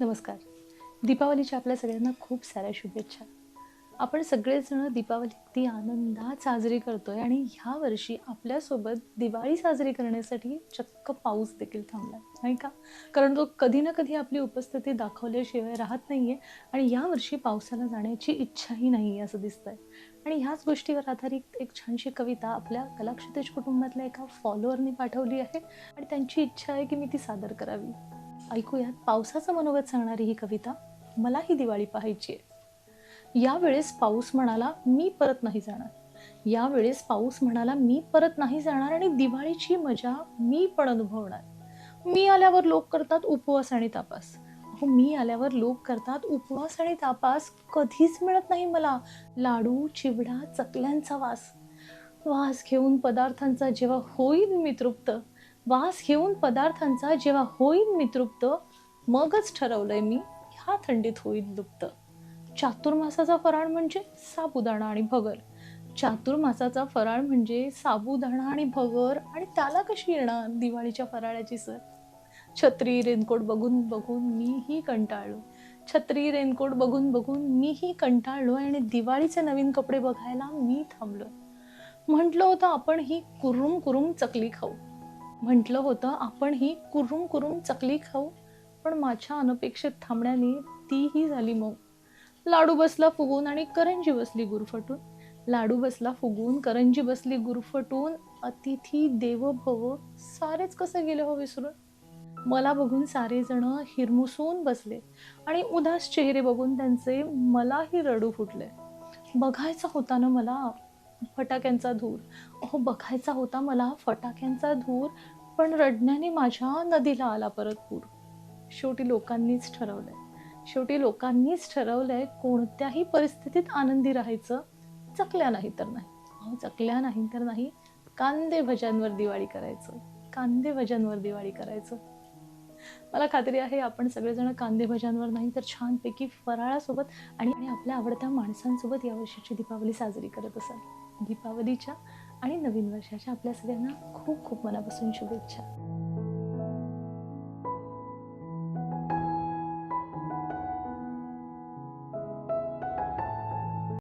नमस्कार. दीपावलीच्या आपल्या सगळ्यांना खूप साऱ्या शुभेच्छा. आपण सगळेजण दीपावली ती आनंदात साजरी करतोय आणि ह्या वर्षी आपल्यासोबत दिवाळी साजरी करण्यासाठी चक्क पाऊस देखील थांबला नाही का? कारण तो कधी ना कधी आपली उपस्थिती दाखवल्याशिवाय राहत नाहीये आणि यावर्षी पावसाला जाण्याची इच्छाही नाही आहे असं दिसतंय. आणि ह्याच गोष्टीवर आधारित एक छानशी कविता आपल्या कलाक्षतेज कुटुंबातल्या एका फॉलोअरनी पाठवली आहे आणि त्यांची इच्छा आहे की मी ती सादर करावी. ऐकूयात पावसाचं मनोगत सांगणारी ही कविता मला ही दिवाळी पाहायची आहे. यावेळेस पाऊस म्हणाला मी परत नाही जाणार. यावेळेस पाऊस म्हणाला मी परत नाही जाणार आणि दिवाळीची मजा मी पण अनुभवणार. मी आल्यावर लोक करतात उपवास आणि तापास. हो मी आल्यावर लोक करतात उपवास आणि तापास. कधीच मिळत नाही मला. लाडू चिवडा चकल्यांचा वास. वास घेऊन पदार्थांचा जेव्हा होईल मी तृप्त. वास घेऊन पदार्थांचा जेव्हा होईल मी तृप्त मगच ठरवलंय मी ह्या थंडीत होईल लुप्त. चातुर्मासाचा फराळ म्हणजे साबुदाणा आणि भगर. चातुर्मासाचा फराळ म्हणजे साबुदाणा आणि भगर आणि त्याला कशी येणार दिवाळीच्या फराळाची सर? छत्री रेनकोट बघून बघून मीही कंटाळलो. छत्री रेनकोट बघून बघून मीही कंटाळलो आणि दिवाळीचे नवीन कपडे बघायला मी थांबलो. म्हटलं होतं आपण ही कुरुम कुरुम चकली खाऊ. म्हटलं होतं आपण ही कुरुम कुरुम चकली खाऊ. पण माझ्या अनपेक्षित थांबण्याने तीही झाली मग लाडू बसला फुगून आणि करंजी बसली गुरफटून. लाडू बसला फुगून करंजी बसली गुरफटून. अतिथी देव भव सारेच कसं गेले हो विसरून? मला बघून सारेजण हिरमुसून बसले आणि उदास चेहरे बघून त्यांचे मलाही रडू फुटले. बघायचा होता ना मला फटाक्यांचा धूर. अहो बघायचा होता मला फटाक्यांचा धूर पण रडण्याने माझ्या नदीला आला परत पूर. शेवटी लोकांनीच ठरवलंय. शेवटी लोकांनीच ठरवलंय कोणत्याही परिस्थितीत आनंदी राहायचं. चकल्या नाही तर नाही. अहो चकल्या नाही तर नाही. कांदे भज्यांवर दिवाळी करायचं. कांदे भज्यांवर दिवाळी करायचं. मला खात्री आहे आपण सगळेजण कांदे भज्यांवर नाही तर छानपैकी फराळासोबत आणि आणि आपल्या आवडत्या माणसांसोबत यावर्षीची दीपावली साजरी करत असाल. दीपावलीच्या आणि नवीन वर्षाच्या आपल्या सगळ्यांना खूप खूप मनापासून शुभेच्छा.